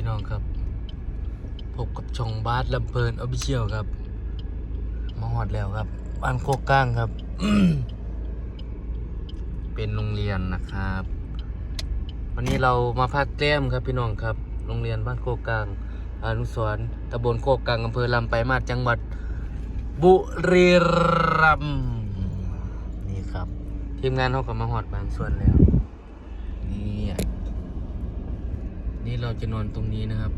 พี่น้องครับ พบกับช่องบาสลำเพลินออฟฟิเชียลครับ มาหอดแล้วครับ บ้านโคกก้างครับ เป็นโรงเรียนนะครับ วันนี้เรามาพักแก้มครับพี่น้องครับ โรงเรียนบ้านโคกกลางอนุสรณ์ตำบลโคกกลางอำเภอลำไปมาจังหวัด บุรีรัมย์นี่ครับ ทีมงานเขาก็มาหอดบางส่วนแล้วนี่ นี่เราจะนอนตรงนี้นะครับ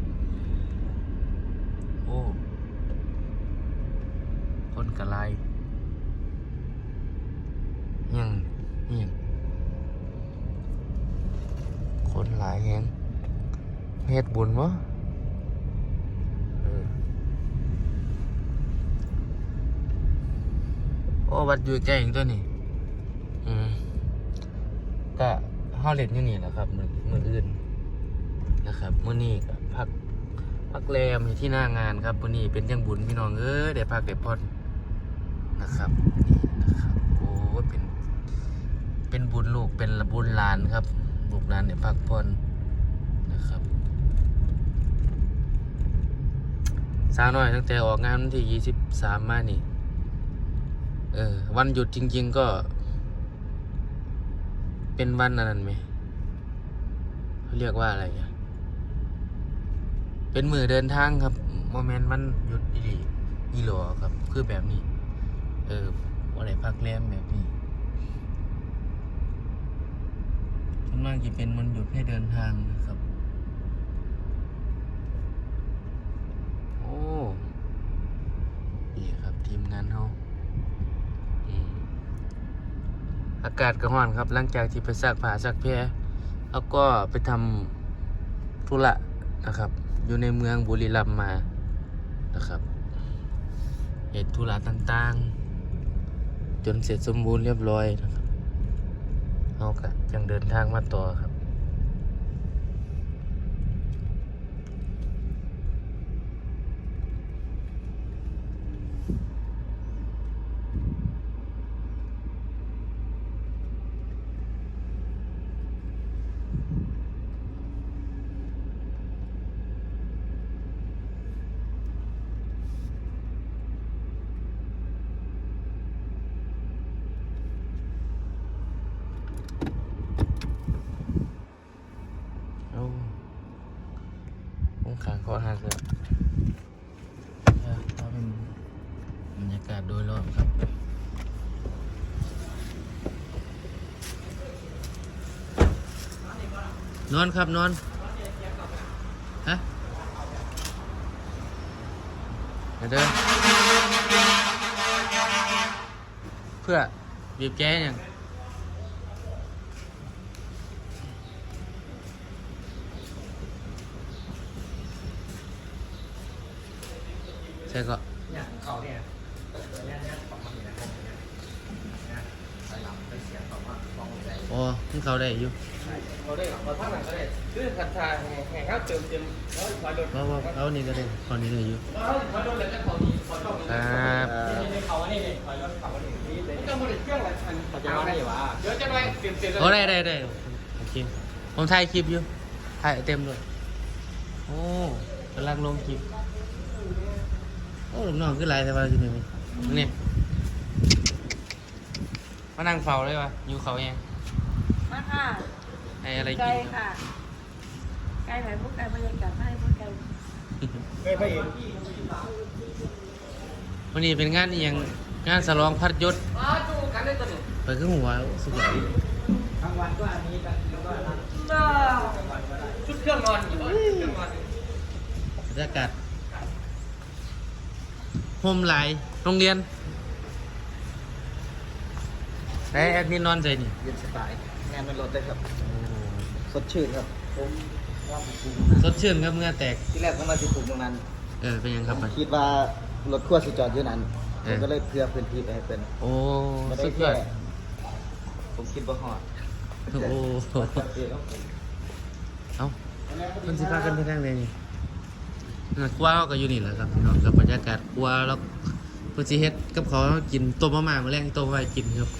โอ้ คนกระไรยังยังคนหลายแฮงเฮ็ดบุญวะโอ้วัดอยู่ใกล้เองตัวนี้อืมก็ห้าเล่นอยู่นี่แหละครับมือมือนอื่น นะครับมื้อนี้ก็พักพักแรมอยู่ที่หน้างานครับวันนี้เป็นยังบุญพี่น้องเอ้ยได้พักได้พอดนะครับนี่นะครับโอ้เป็นเป็นบุญลูกเป็นบุญหลานครับลูกหลานได้พักผ่อนนะครับสาวน้อยตั้งแต่ออกงานวันที่ยี่สิบสามมานี่เออวันหยุดจริง ๆก็ เป็นวันอันนั้นไหมเขาเรียกว่าอะไรอะ เป็นมือเดินทางครับโมเมนต์มันหยุดอีหลีอีหลอครับคือแบบนี้ เออว่าได้พักแรมแบบนี้ส่วนมากจะเป็นมันหยุดให้เดินทางนะครับ โอ้ดีครับทีมงานเขาอืมอากาศก็ร้อนครับ หลังจากที่ไปซักผ้าซักแพรแล้วก็ไปทำธุระนะครับ อยู่ในเมืองบุรีรัมย์มานะครับเหตุธุระต่างๆ จนเสร็จสมบูรณ์เรียบร้อยนะครับเอากะยังเดินทางมาต่อครับ เอาอง ขาขอหักเลยถ้าเป็นบรรยากาศโดยรอบครับนอนครับนอนฮะเดี๋ยวเด้อเพื่อบีบแก้ยัง ใช่ก็เนี่ยเขาเนี่ยเนี่ยเนี่ยของมันอยู่ในห้องเนี่ยเนี่ยไปหลังไปเสียงของว่าฟองใจอ๋อขึ้นเขาได้อยู่เขาได้เขาท่าหนังก็ได้คือขัดชาแห่แห่ข้าวเติมเต็มแล้วคอยโดนว่าว่าเขานี่ก็ได้ตอนนี้ได้อยู่แล้วคอยโดนเลยก็เขาดีคอยต้องครับนี่เขาอันนี้เนี่ยคอยโดนเขาอันนี้นี่เลยก็มันเครื่องอะไรทันเขาจะมาได้หวะเดี๋ยวจะไปเตรียมเตรียมโอ้ได้ได้ได้โอเคผมถ่ายคลิปอยู่ถ่ายเต็มเลยโอ้กำลังลงคลิปโอ้ลูกน้องขึ้นไลน์แต่ว่าอยู่นี่นี่มานั่งเฝ้าเลยวะอยู่เขาเองมาค่ะให้อะไรไก่กินครับค่ะไก่ไหนพวกไก่บรรยากาศให้พวกไก่ไม่ไม่เองวันนี้เป็นงานอหย่างงานสลองพัดยศอ๋อดูกันได้ตัวหนึ่งไปขึ้นหัวสุดยอดกลางวันก็อันนี้แล้วก็นั้นก็ชุดเครื่องนอนอยู่ชุดเครื่องนอนบรรยากาศ โฮมไลน์โรงเรียนไอแอดมินนอนใจนี่เย็นสบาย งานมันลดได้ครับ สดชื่นครับผมว่าผมปลูกสดชื่นครับเมื่อแตก ที่แรกผมมาสิปลูกตรงนั้นเออเป็นยังครับผไปมคิดว่ารถขั้วสิจอดอยู่นั้นเอผอมก็เลยเพื่อพื้นที่ไปให้เป็นโอ้ไม่ได้สุดยแค่อดผมคิดว่าหอดโอ้ เอ้ามันสิพากันไปทางไหนนี่ น่ะกลัวเราก็อยู่นี่แหละครับพี่น้องกับบรรยากาศกลัวแล้วเพื่อสิเฮ็ดกับเขากินต้มมะม่ามาแรงต้มไว้กินครับ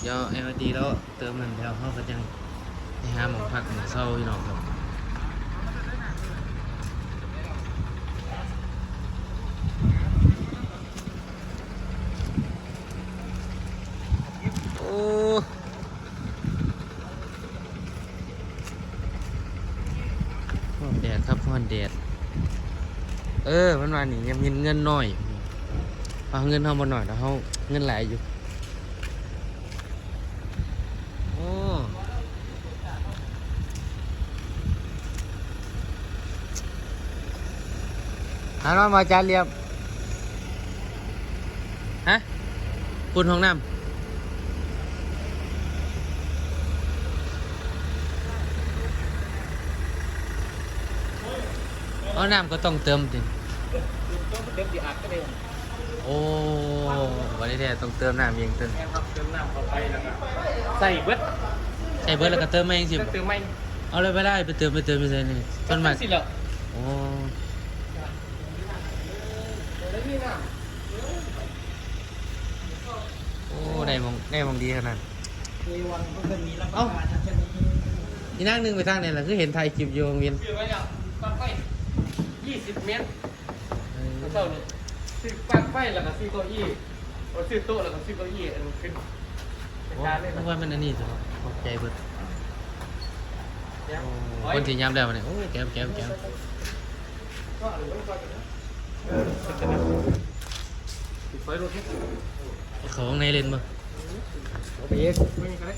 เดี๋ยวเอ็มดีแล้วเติมมันแล้วเขาก็ยังไปหาหมองพักหมองเศร้าพี่น้องครับ ฮ้อนแดดครับฮ้อนแดด เออมันมานี่ยังมีเงินหน้อยเอาเงินเฮาบ่น้อยแล้วเฮาเงินหลายอยู่โอ้หันมามาจานเรียบฮะคุณห้องน้ำ ห้องน้ำก็ต้องเติมดิต้องเติมดีอาร์ก็ได้โอ้วันนี้เนี่ยต้องเติมน้ำเองเติมแค่ครับเติมน้ำเข้าไปแล้วก็ใส่เบิดใส่เบิร์ดแล้วก็เติมมาเองสิเติมไม่เอาเลยไปได้ไปเติมไปเติมไปใส่นี่ต้นมากสิเหรอโอ้แล้วนี่น้โอ้ได้มองได้มองดีขนาดำมีวันก็จะมีรับประทานชนิดนี้อีนั่งหนึงไปทางไหนล่ะคือเห็นไทยคลิปอยู่โรงเรียน คือไว้แล้วปักไฟ20เมตรเท่านี้ซื้อปักไฟแล้วก็ซื้อเก้าอี้เอาซื้อโต๊ะแล้วก็ซื้อเก้าอี้อันนี้ขึ้นเป็นโอ้การเลยนึนะกว่ามันอันนี้จ้ะขอบใจเบิดเดี๋ยวโอ้คนที่ย้ำแล้วเนี่ยโอ้ยแก้วแก้วแก้วก็อะไรต้องการนะเออเป็นกันนะปิดไฟรถนี่เขาข้างในเล่นบ่เอาไปเองไม่มีใคร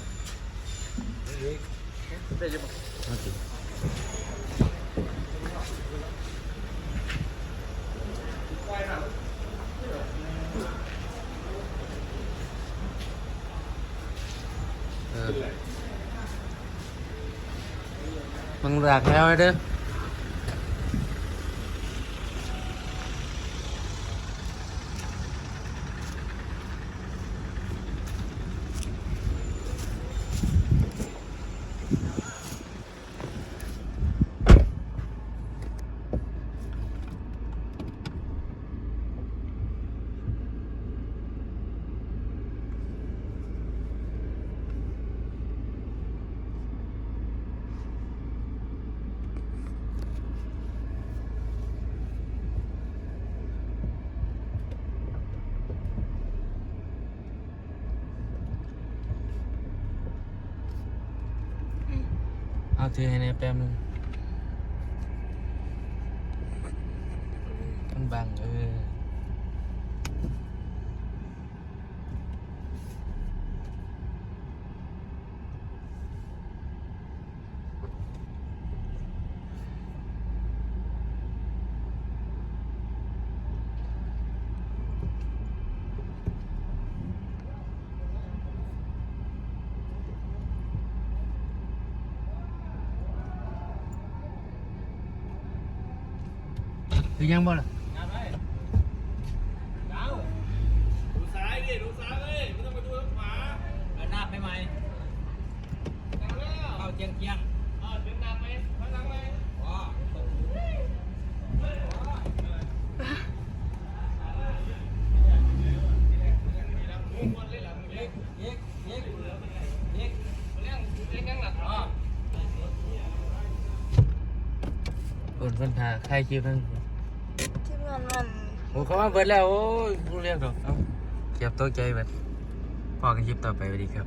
ได้ยังเอาสิเมึงรากแล้วเด้อ เอาถือให้ในแป๊บนึงมันบังเออ หรือยังบ่ล่ะดูซ้ายดิดูซ้ายเลยไม่ต้องมาดูทางขวาเดินหน้าไปไหมเข้าเจียงเจียงอ๋อเดินหน้าไหมข้างหลังไหมว้าเโอนเพิ่นพาใครคลิปนึงที่ มันมันโอ้เขามาเบิดแล้ว โอ้ยรู้เรื่องดอกเอาเก็บตัวใจเบิดพอกันคลิปต่อไปสวัสดีครับ